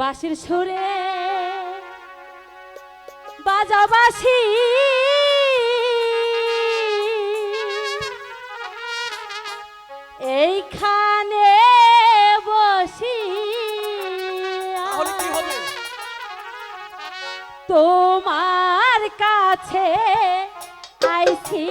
বাঁশির সুরে বাজা বাঁশি এইখানে বসি তোমার কাছে আইছি।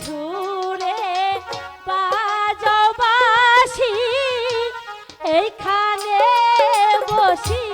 সুরে এইখানে বসি।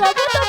Sabor.